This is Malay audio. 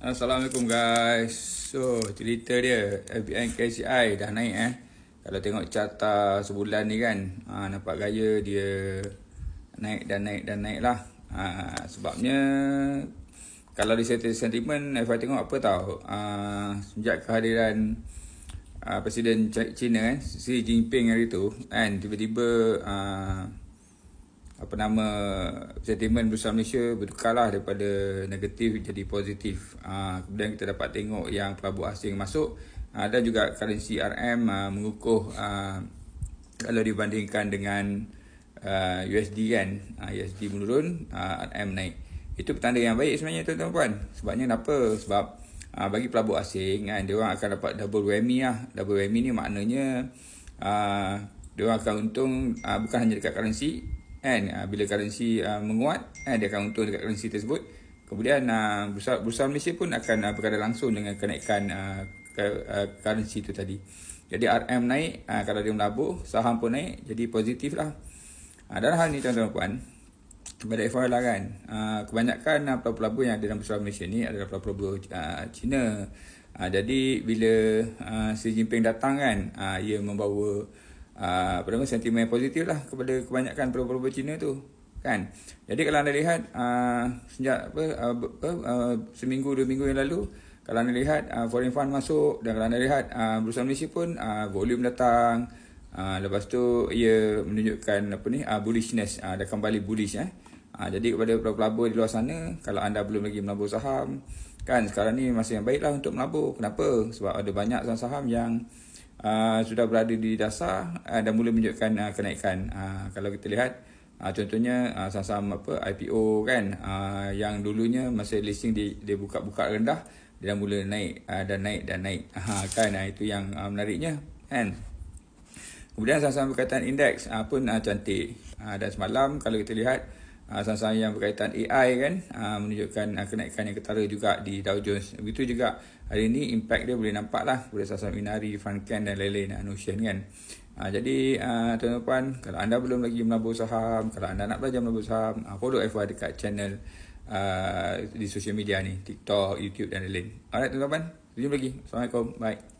Assalamualaikum guys. So, cerita dia FBN KCI dah naik eh. Kalau tengok carta sebulan ni kan, ha, nampak gaya dia naik dan naik dan naik lah. Ha, sebabnya kalau di sentiment FI tengok apa tahu ha, sejak kehadiran ha, Presiden China kan, Xi Jinping hari tu kan tiba-tiba ha, apa nama sentimen bersama Malaysia bertukarlah daripada negatif jadi positif. Uh, kemudian kita dapat tengok yang pelabur asing masuk uh, dan juga currency RM uh, mengukuh uh, kalau dibandingkan dengan uh, USD kan. Uh, USD menurun, uh, RM naik. Itu petanda yang baik sebenarnya tuan-tuan puan. Sebabnya kenapa? Sebab uh, bagi pelabur asing kan dia orang akan dapat double WMI lah. Double WMI ni maknanya uh, dia orang akan untung uh, bukan hanya dekat currency kan? Uh, bila currency uh, menguat eh, dia akan untung dekat currency tersebut. Kemudian uh, bursa, bursa Malaysia pun akan uh, berkaitan langsung dengan kenaikan uh, ke, uh, currency itu tadi. Jadi RM naik uh, kalau dia melabur saham pun naik jadi positif lah. Uh, dalam hal ni tuan-tuan puan kepada FR lah kan? Uh, kebanyakan uh, pelabur-pelabur yang ada dalam bursa Malaysia ni adalah pelabur-pelabur uh, China. Uh, jadi bila uh, Xi Jinping datang kan uh, ia membawa uh, nama sentimen positif lah kepada kebanyakan pelabur-pelabur Cina tu kan? Jadi kalau anda lihat uh, sejak apa, uh, apa uh, seminggu dua minggu yang lalu kalau anda lihat uh, foreign fund masuk dan kalau anda lihat uh, bursa Malaysia pun uh, volume datang. Uh, lepas tu ia menunjukkan apa ni uh, bullishness. Uh, dah kembali bullish eh. Uh, jadi kepada pelabur di luar sana kalau anda belum lagi melabur saham kan sekarang ni masa yang baiklah untuk melabur kenapa sebab ada banyak saham-saham yang uh, sudah berada di dasar uh, dan mula menunjukkan uh, kenaikan. Uh, kalau kita lihat uh, contohnya uh, saham-saham apa IPO kan uh, yang dulunya masa listing di dia buka-buka rendah dia dah mula naik uh, dan naik dan naik. Uh, kan uh, itu yang uh, menariknya kan. Kemudian saham-saham berkaitan indeks uh, pun uh, cantik. Uh, dan semalam kalau kita lihat saham-saham yang berkaitan AI kan uh, menunjukkan uh, kenaikan yang ketara juga di Dow Jones. Begitu juga hari ini impact dia boleh nampak lah pada saham-saham Inari, Funcan dan lain-lain uh, Notion kan. Jadi tuan-tuan kalau anda belum lagi melabur saham, kalau anda nak belajar melabur saham, follow FY dekat channel di social media ni, TikTok, YouTube dan lain-lain. Alright tuan-tuan, jumpa lagi. Assalamualaikum. Bye.